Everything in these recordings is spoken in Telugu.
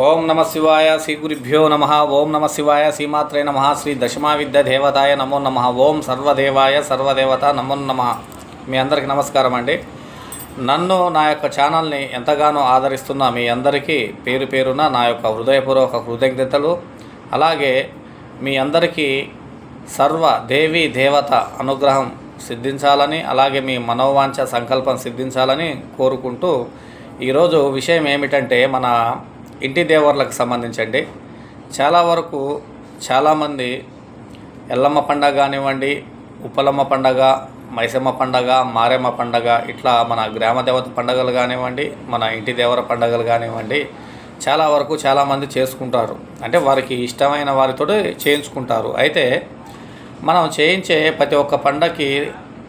ఓం నమ శివాయ శ్రీ గురుభ్యో నమ. ఓం నమ శివాయ శ్రీమాత్రే నమ. శ్రీ దశమా విద్య దేవతాయ నమో నమ. ఓం సర్వదేవాయ సర్వదేవత నమో నమ. మీ అందరికీ నమస్కారం అండి. నన్ను నా యొక్క ఛానల్ని ఎంతగానో ఆదరిస్తున్న మీ అందరికీ పేరు పేరున నా యొక్క హృదయపూర్వక కృతజ్ఞతలు. అలాగే మీ అందరికీ సర్వ దేవి దేవత అనుగ్రహం సిద్ధించాలని అలాగే మీ మనోవాంఛ సంకల్పం సిద్ధించాలని కోరుకుంటూ ఈరోజు విషయం ఏమిటంటే మన ఇంటి దేవర్లకు సంబంధించండి. చాలా వరకు చాలామంది ఎల్లమ్మ పండగ కానివ్వండి ఉప్పలమ్మ పండగ మైసమ్మ పండగ మారెమ్మ పండగ ఇట్లా మన గ్రామ దేవత పండగలు కానివ్వండి మన ఇంటి దేవర పండగలు కానివ్వండి చాలా వరకు చాలామంది చేసుకుంటారు. అంటే వారికి ఇష్టమైన వారితో చేయించుకుంటారు. అయితే మనం చేయించే ప్రతి ఒక్క పండగకి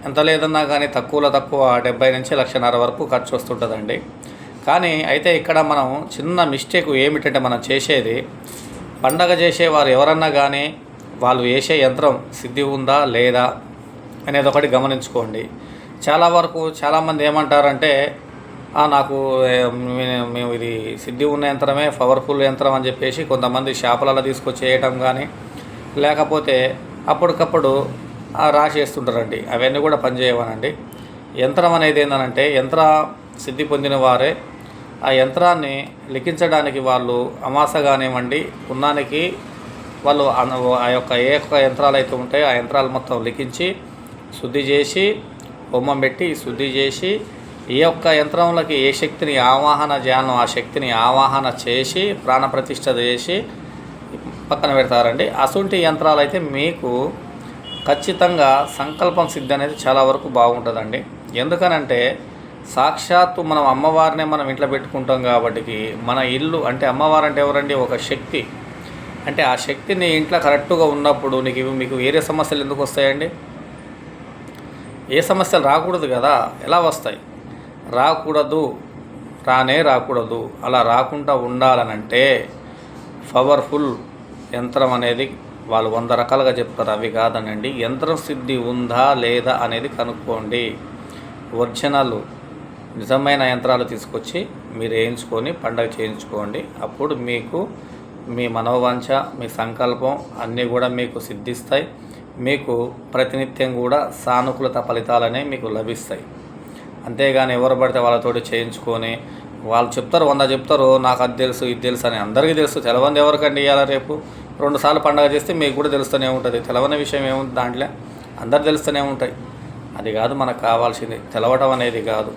ఎంత లేదన్నా కానీ తక్కువలో తక్కువ డెబ్బై నుంచి లక్షన్నర వరకు ఖర్చు వస్తుంటుందండి. కానీ అయితే ఇక్కడ మనం చిన్న మిస్టేక్ ఏమిటంటే మనం చేసేది పండగ చేసేవారు ఎవరన్నా కానీ వాళ్ళు వేసే యంత్రం సిద్ధి ఉందా లేదా అనేది ఒకటి గమనించుకోండి. చాలా వరకు చాలామంది ఏమంటారంటే నాకు మేము ఇది సిద్ధి ఉన్న యంత్రమే పవర్ఫుల్ యంత్రం అని చెప్పేసి కొంతమంది షాపులలో తీసుకొచ్చి వేయటం కానీ లేకపోతే అప్పటికప్పుడు రాసేస్తుంటారండి. అవన్నీ కూడా పనిచేయవనండి. యంత్రం అనేది ఏంటంటే యంత్ర సిద్ధి పొందిన వారే. ఆ యంత్రాన్ని లిఖించడానికి వాళ్ళు అమాస కానివ్వండి పున్నానికి వాళ్ళు ఆ యొక్క ఏ యొక్క యంత్రాలు అయితే ఉంటాయో ఆ యంత్రాలు మొత్తం లిఖించి శుద్ధి చేసి హోమం పెట్టి శుద్ధి చేసి ఈ యొక్క యంత్రంలోకి ఏ శక్తిని ఆవాహన చేయాలనో ఆ శక్తిని ఆవాహన చేసి ప్రాణప్రతిష్ఠ చేసి పక్కన పెడతారండి. అసుంటి యంత్రాలు అయితే మీకు ఖచ్చితంగా సంకల్పం సిద్ధి అనేది చాలా వరకు బాగుంటుందండి. ఎందుకనంటే సాక్షాత్తు మనం అమ్మవారినే మనం ఇంట్లో పెట్టుకుంటాం కాబట్టి మన ఇల్లు అంటే అమ్మవారు అంటే ఎవరండి? ఒక శక్తి. అంటే ఆ శక్తిని ఇంట్లో కరెక్ట్గా ఉన్నప్పుడు నీకు ఇవి- మీకు వేరే సమస్యలు ఎందుకు వస్తాయండి? ఏ సమస్యలు రాకూడదు కదా? ఎలా వస్తాయి? రాకూడదు. రానే రాకూడదు. అలా రాకుండా ఉండాలనంటే పవర్ఫుల్ యంత్రం అనేది వాళ్ళు వంద రకాలుగా చెప్తారు. అవి కాదనండి. యంత్రం సిద్ధి ఉందా లేదా అనేది కనుక్కోండి. ఒరిజినల్ నిజమైన యంత్రాలు తీసుకొచ్చి మీరు వేయించుకొని పండగ చేయించుకోండి. అప్పుడు మీకు మీ మనోవాంఛ మీ సంకల్పం అన్నీ కూడా మీకు సిద్ధిస్తాయి. మీకు ప్రతినిత్యం కూడా సానుకూలత ఫలితాలనే మీకు లభిస్తాయి. అంతేగాని ఎవరు పడితే వాళ్ళతోటి చేయించుకొని వాళ్ళు చెప్తారు వంద చెప్తారు నాకు అది తెలుసు ఇది తెలుసు అని అందరికీ తెలుసు. తెలవంది ఎవరికండి ఇవ్వాలి రేపు? రెండుసార్లు పండగ చేస్తే మీకు కూడా తెలుస్తూనే ఉంటుంది. తెలవని విషయం ఏముంది దాంట్లో? అందరు తెలుస్తూనే ఉంటాయి. అది కాదు మనకు కావాల్సింది. తెలవటం అనేది కాదు.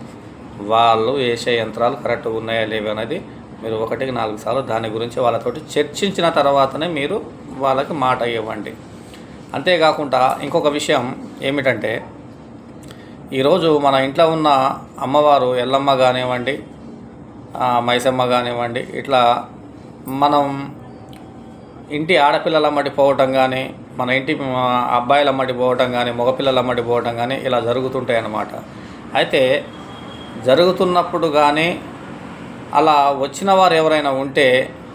వాళ్ళు వేసే యంత్రాలు కరెక్ట్గా ఉన్నాయా లేవా అనేది మీరు ఒకటికి నాలుగు సార్లు దాని గురించి వాళ్ళతోటి చర్చించిన తర్వాతనే మీరు వాళ్ళకి మాట ఇవ్వండి. అంతేకాకుండా ఇంకొక విషయం ఏమిటంటే ఈరోజు మన ఇంట్లో ఉన్న అమ్మవారు ఎల్లమ్మ కానివ్వండి మైసమ్మ కానివ్వండి ఇట్లా మనం ఇంటి ఆడపిల్లల అమ్మటి పోవటం కానీ మన ఇంటి అబ్బాయిల అమ్మటి పోవటం కానీ మగపిల్లల అమ్మటి పోవటం కానీ ఇలా జరుగుతుంటాయి అన్నమాట అయితే జరుగుతున్నప్పుడు కానీ అలా వచ్చిన వారు ఎవరైనా ఉంటే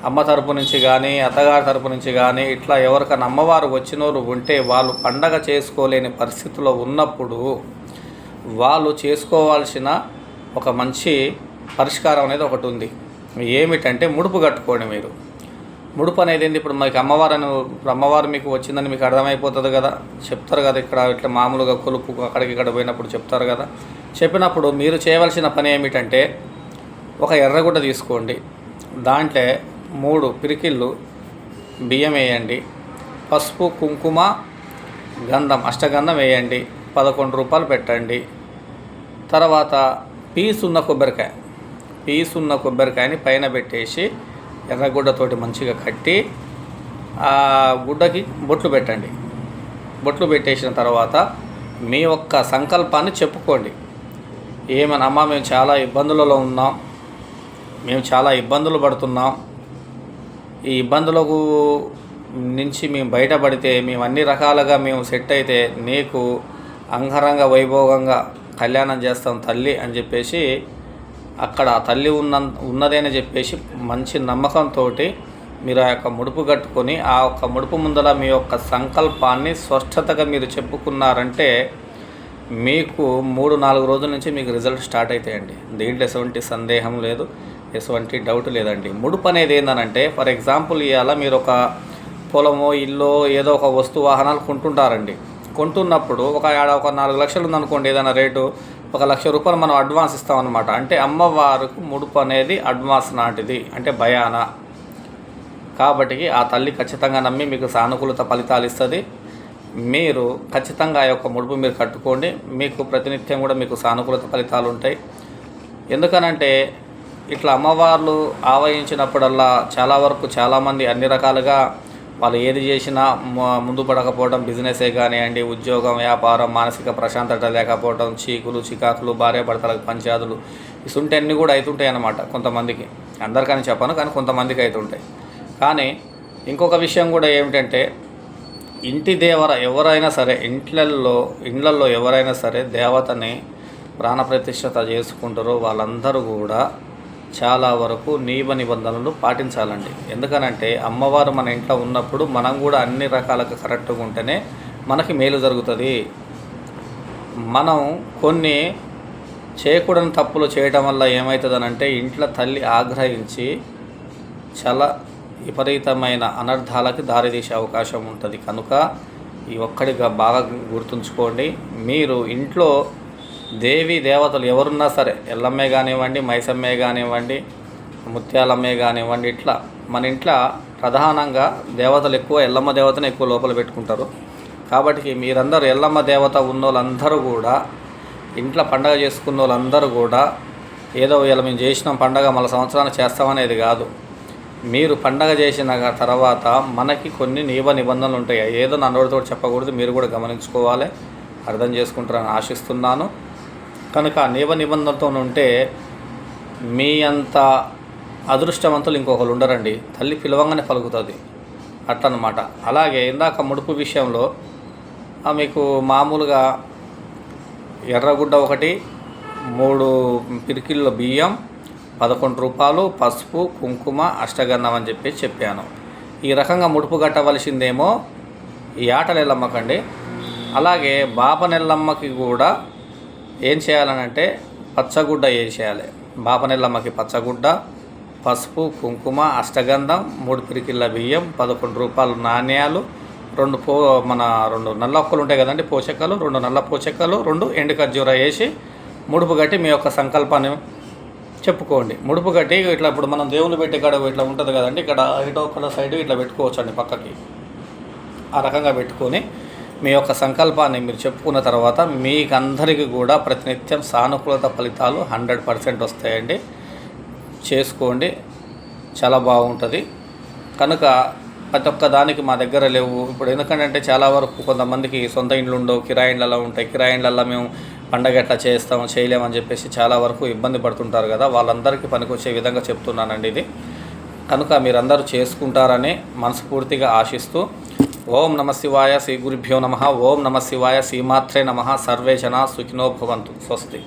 అమ్మ తరపు నుంచి కానీ అత్తగారి తరపు నుంచి కానీ ఇట్లా ఎవరికైనా అమ్మవారు వచ్చినోరు ఉంటే వాళ్ళు పండగ చేసుకోలేని పరిస్థితిలో ఉన్నప్పుడు వాళ్ళు చేసుకోవాల్సిన ఒక మంచి పరిష్కారం అనేది ఒకటి ఉంది. ఏమిటంటే ముడుపు కట్టుకోండి మీరు. ముడుపు అనేది ఏంది ఇప్పుడు మీకు అమ్మవారు అని అమ్మవారు మీకు వచ్చిందని మీకు అర్థమైపోతుంది కదా. చెప్తారు కదా ఇక్కడ ఇట్లా మామూలుగా కొలుపు అక్కడికి ఇక్కడ పోయినప్పుడు చెప్తారు కదా. చెప్పినప్పుడు మీరు చేయవలసిన పని ఏమిటంటే ఒక ఎర్రగుడ్డ తీసుకోండి. దాంట్లో మూడు పిరికిళ్ళు బియ్యం వేయండి. పసుపు కుంకుమ గంధం అష్టగంధం వేయండి. పదకొండు రూపాయలు పెట్టండి. తర్వాత పీస్ ఉన్న కొబ్బరికాయ పీస్ ఉన్న కొబ్బరికాయని పైన పెట్టేసి ఎర్రగుడ్డతోటి మంచిగా కట్టి ఆ గుడ్డకి బొట్లు పెట్టండి. బొట్లు పెట్టేసిన తర్వాత మీ యొక్క సంకల్పాన్ని చెప్పుకోండి. ఏమని అమ్మ మేము చాలా ఇబ్బందులలో ఉన్నాం. మేము చాలా ఇబ్బందులు పడుతున్నాం. ఈ ఇబ్బందులకు నుంచి మేము బయటపడితే మేము అన్ని రకాలుగా మేము సెట్ అయితే నీకు అంగరంగ వైభోగంగా కళ్యాణం చేస్తాం తల్లి అని చెప్పేసి అక్కడ ఆ తల్లి ఉన్న ఉన్నదని చెప్పేసి మంచి నమ్మకంతో మీరు ఆ యొక్క ముడుపు కట్టుకొని ఆ యొక్క ముడుపు ముందర మీ యొక్క సంకల్పాన్ని స్పష్టతగా మీరు చెప్పుకున్నారంటే మీకు మూడు నాలుగు రోజుల నుంచి మీకు రిజల్ట్ స్టార్ట్ అవుతాయండి దీంట్లో ఎటువంటి సందేహం లేదు ఎటువంటి డౌట్ లేదండి. ముడుపు అనేది ఏంటంటే ఫర్ ఎగ్జాంపుల్ ఇవాళ మీరు ఒక పొలమో ఇల్లు ఏదో ఒక వస్తు వాహనాలు కొంటుంటారండి. కొంటున్నప్పుడు ఒక ఏడ ఒక నాలుగు లక్షలు ఉందనుకోండి ఏదైనా రేటు ఒక లక్ష రూపాయలు మనం అడ్వాన్స్ ఇస్తామన్నమాట. అంటే అమ్మవారికి ముడుపు అనేది అడ్వాన్స్ నాటిది. అంటే భయాన. కాబట్టి ఆ తల్లి ఖచ్చితంగా నమ్మి మీకు సానుకూలత ఫలితాలు ఇస్తుంది. మీరు ఖచ్చితంగా ఆ యొక్క ముడుపు మీరు కట్టుకోండి. మీకు ప్రతినిత్యం కూడా మీకు సానుకూలత ఫలితాలు ఉంటాయి. ఎందుకనంటే ఇట్లా అమ్మవార్లు ఆవహించినప్పుడల్లా చాలా వరకు చాలామంది అన్ని రకాలుగా వాళ్ళు ఏది చేసినా ముందు పడకపోవడం బిజినెసే కానివ్వండి ఉద్యోగం వ్యాపారం మానసిక ప్రశాంతత లేకపోవడం చీకులు చికాకులు భార్య భర్తలకు పంచాదులు ఇసుంటే అన్నీ కూడా అవుతుంటాయి అన్నమాట కొంతమందికి. అందరికని చెప్పను కానీ కొంతమందికి అవుతుంటాయి కానీ ఇంకొక విషయం కూడా ఏమిటంటే ఇంటి దేవర ఎవరైనా సరే ఇంట్లల్లో ఇండ్లల్లో ఎవరైనా సరే దేవతని ప్రాణప్రతిష్ఠత చేసుకుంటారో వాళ్ళందరూ కూడా చాలా వరకు నియమ నిబంధనలు పాటించాలండి. ఎందుకనంటే అమ్మవారు మన ఇంట్లో ఉన్నప్పుడు మనం కూడా అన్ని రకాలుగా కరెక్ట్గా ఉంటేనే మనకి మేలు జరుగుతుంది. మనం కొన్ని చేయకూడని తప్పులు చేయడం వల్ల ఏమవుతుందనంటే ఇంట్లో తల్లి ఆగ్రహించి చాలా విపరీతమైన అనర్థాలకి దారితీసే అవకాశం ఉంటుంది. కనుక ఈ ఒక్కడిగా బాగా గుర్తుంచుకోండి. మీరు ఇంట్లో దేవి దేవతలు ఎవరున్నా సరే ఎల్లమ్మే కానివ్వండి మైసమ్మే కానివ్వండి ముత్యాలమ్మే కానివ్వండి ఇట్లా మన ఇంట్లో ప్రధానంగా దేవతలు ఎక్కువ ఎల్లమ్మ దేవతను ఎక్కువ లోపల పెట్టుకుంటారు. కాబట్టి మీరందరూ ఎల్లమ్మ దేవత ఉన్న వాళ్ళందరూ కూడా ఇంట్లో పండగ చేసుకున్న వాళ్ళందరూ కూడా ఏదో ఇలా మేము చేసినాం పండగ మళ్ళీ సంవత్సరాన్ని చేస్తామనేది కాదు. మీరు పండగ చేసిన తర్వాత మనకి కొన్ని నియమ నిబంధనలు ఉంటాయి. ఏదో నన్నోడితో చెప్పకూడదు మీరు కూడా గమనించుకోవాలి అర్థం చేసుకుంటారని ఆశిస్తున్నాను. కనుక ఆ నియమ నిబంధనలతో ఉంటే మీ అంత అదృష్టవంతులు ఇంకొకరు ఉండరండి. తల్లి పిలవంగానే పలుకుతుంది. అట్లనమాట అలాగే ఇందాక ముడుపు విషయంలో ఆ మీకు మామూలుగా ఎర్రగుడ్డ ఒకటి మూడు పిరికిళ్ళ బియ్యం పదకొండు రూపాయలు పసుపు కుంకుమ అష్టగంధం అని చెప్పి చెప్పాను. ఈ రకంగా ముడుపు కట్టవలసిందేమో ఈ ఆటలు ఎల్లమ్మకండి అలాగే బాపనెల్లమ్మకి కూడా ఏం చేయాలనంటే పచ్చగుడ్డ వేసేయాలి బాపనెల్లమ్మకి పచ్చగుడ్డ పసుపు కుంకుమ అష్టగంధం మూడు పిరికిళ్ళ బియ్యం పదకొండు రూపాయలు నాణ్యాలు రెండు పో మన రెండు నల్ల ఒక్కలు ఉంటాయి కదండి పోషకాలు రెండు నల్ల పోషకాలు రెండు ఎండు ఖర్జూర వేసి ముడుపు కట్టి మీ యొక్క సంకల్పాన్ని చెప్పుకోండి. ముడుపు కట్టి ఇట్లా ఇప్పుడు మనం దేవుని పెట్టే కాడ ఇట్లా ఉంటుంది కదండి ఇక్కడ ఇటో ఒక సైడ్ ఇట్లా పెట్టుకోవచ్చు అండి పక్కకి. ఆ రకంగా పెట్టుకొని మీ యొక్క సంకల్పాన్ని మీరు చెప్పుకున్న తర్వాత మీకు అందరికీ కూడా ప్రతినిత్యం సానుకూలత ఫలితాలు హండ్రెడ్ పర్సెంట్ వస్తాయండి. చేసుకోండి. చాలా బాగుంటుంది. కనుక ప్రతి ఒక్క దానికి మా దగ్గర లేవు. ఇప్పుడు ఎందుకంటే చాలా వరకు కొంతమందికి సొంత ఇండ్లు ఉండవు కిరాయిండ్లలో ఉంటాయి. కిరాయిండ్లలో మేము పండగ ఎట్లా చేస్తాము చేయలేమని చెప్పేసి చాలా వరకు ఇబ్బంది పడుతుంటారు కదా. వాళ్ళందరికీ పనికొచ్చే విధంగా చెప్తున్నానండి ఇది. కనుక మీరందరూ చేసుకుంటారని మనస్ఫూర్తిగా ఆశిస్తూ ఓం నమ శివాయ శ్రీ గురుభ్యో నమ ఓం నమ శివాయ శ్రీమాత్రే నమ సర్వే జనా సుఖినో భవంతు. స్వస్తి.